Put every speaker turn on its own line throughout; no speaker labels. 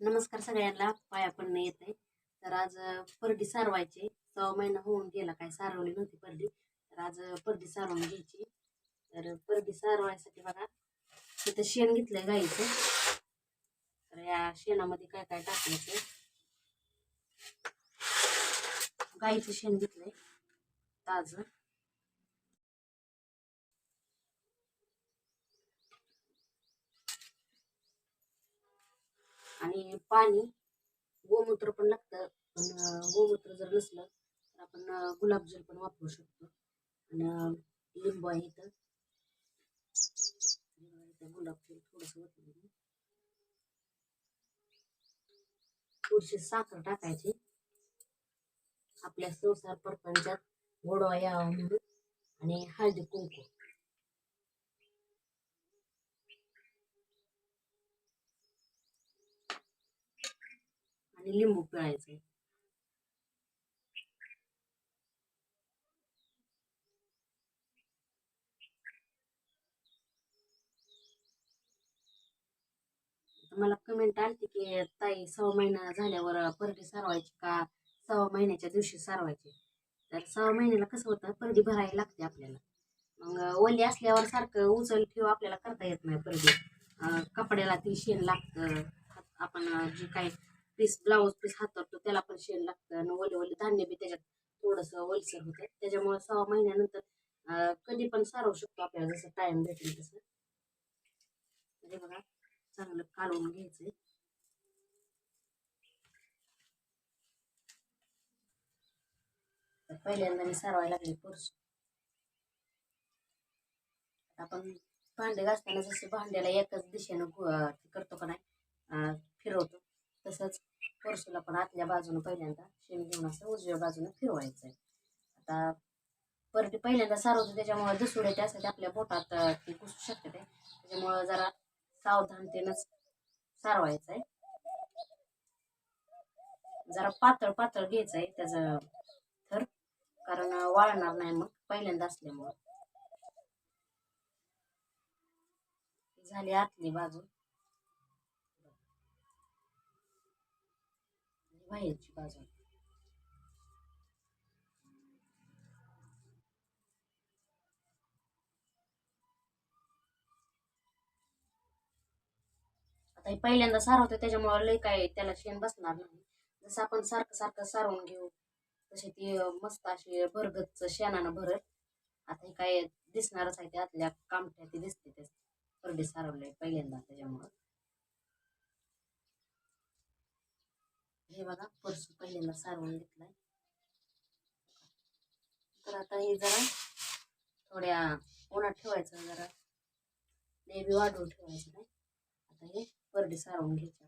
नमस्कार सगळ्यांना. पाया पडणं येत आहे. तर आज परडी सारवायची. सहा महिना होऊन गेला काय सारवली नव्हती परडी. तर आज परडी सारवून घ्यायची. तर परडी सारवायसाठी बघा तिथं शेण घेतलंय गाईचं. तर या शेणामध्ये काय काय टाकलं ते गाईचं शेण घेतलंय. ताजं. आणि पाणी गोमूत्र पण लागतं. पण गोमूत्र जर नसलं तर आपण गुलाबजल पण वापरू शकतो. आणि लिंबू आहे इथं. गुलाबजल थोडस थोडीशी साखर टाकायची. आपल्या संसार परपंचात गोडवा यावा म्हणून. आणि हळदी कुंकू. आणि लिंबू पिळायचे मला कमेंट आली की ताई सहा महिना झाल्यावर परडी सारवायची का? सहा महिन्याच्या दिवशी सारवायची. तर सहा महिन्याला कसं होतं परडी भरायला लागते आपल्याला. मग ओली असल्यावर सारखं उचल ठेव आपल्याला करता येत नाही परडी. कपड्याला ती शेण लागतं. आपण जे काही पीस ब्लाऊज पीस हातरतो त्याला पण शेण लागतं. आणि ओले ओले धान्य बी त्याच्यात थोडंसं ओलसर होतं. त्याच्यामुळे सहा महिन्यानंतर अं, कधी पण सारवू शकतो आपल्याला जसं टाइम भेटेल तसं. हे बघा चांगलं काढून घ्यायचंय. पहिल्यांदा मी सारवायला लागली पुरुष. आपण भांडे घासताना जसं भांड्याला एकाच दिशेनं करतो का नाही फिरवतो. तसंच परसूला पण आतल्या बाजूनं पहिल्यांदा शेण घेऊन असं उजव्या बाजूनं फिरवायचंय. आता परती पहिल्यांदा सारवतो त्याच्यामुळे दुसुडे त्यासाठी आपल्या बोटात ती घुसू शकते ते. त्याच्यामुळं जरा सावधानतेनंच सारवायचं आहे जरा पातळ पातळ घ्यायचं आहे त्याचं थर कारण वाळणार नाही मग पहिल्यांदा असल्यामुळं. झाली आतली बाजू. बाहेरची बाजू आता हे पहिल्यांदा सारवतो त्याच्यामुळे लय काय त्याला शेण बसणार नाही. जसं आपण सारखं सारखं सारवून घेऊ तशी ती मस्त अशी भरगतच शेणानं भरत आता हे काय दिसणारच आहे त्यातल्या कामठ्या ती दिसते ते परडे सारवलंय पहिल्यांदा त्याच्यामुळं. हे बघा परसू पहिल्यांदा सारवून घेतलाय. तर आता हे जरा थोड्या उन्हात ठेवायचं जरा नेहमी वाढवून ठेवायचं नाही. आता हे परडे सारवून घ्यायचं.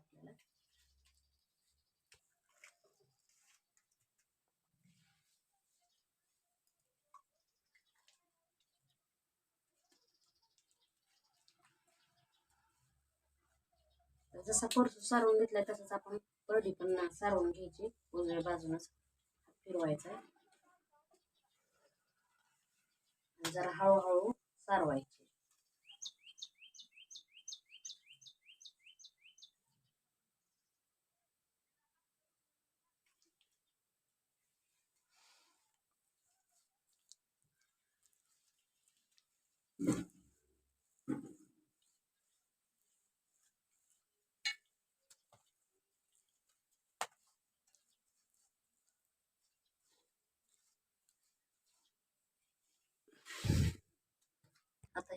आपल्याला जसा परसू सारवून घेतलाय तसंच आपण परडी पण सारवून घ्यायची. उजव्या बाजूनच फिरवायचा जरा हळूहळू सारवायची. आता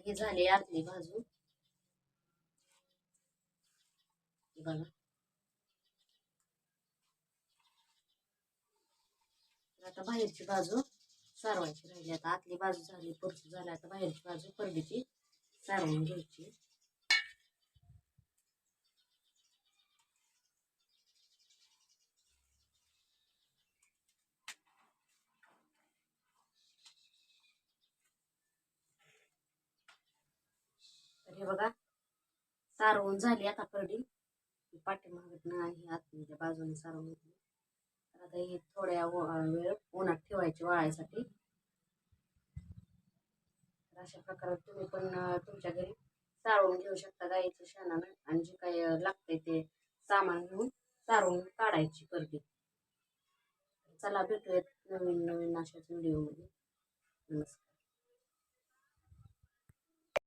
हे झाले आतली बाजू. बघा. आता बाहेरची बाजू सारवायची राहिली. आता आतली बाजू झाली पुरची झाली आता बाहेरची बाजू परडीची सारवून घ्यायची. हे बघा. सारवून झाली आता परडी पाठीमागत ही आतमध्ये बाजूने सारवून घेतली तर आता हे थोड्या वेळ उन्हात ठेवायची वाळायसाठी. तर अशा प्रकारे तुम्ही पण तुमच्या घरी सारवून घेऊ शकता गाईच्या शेणानं. आणि जे काही लागतंय ते सामान घेऊन सारवून काढायची परडी चला भेटूयात नवीन नवीन अशाच व्हिडिओमध्ये नमस्कार.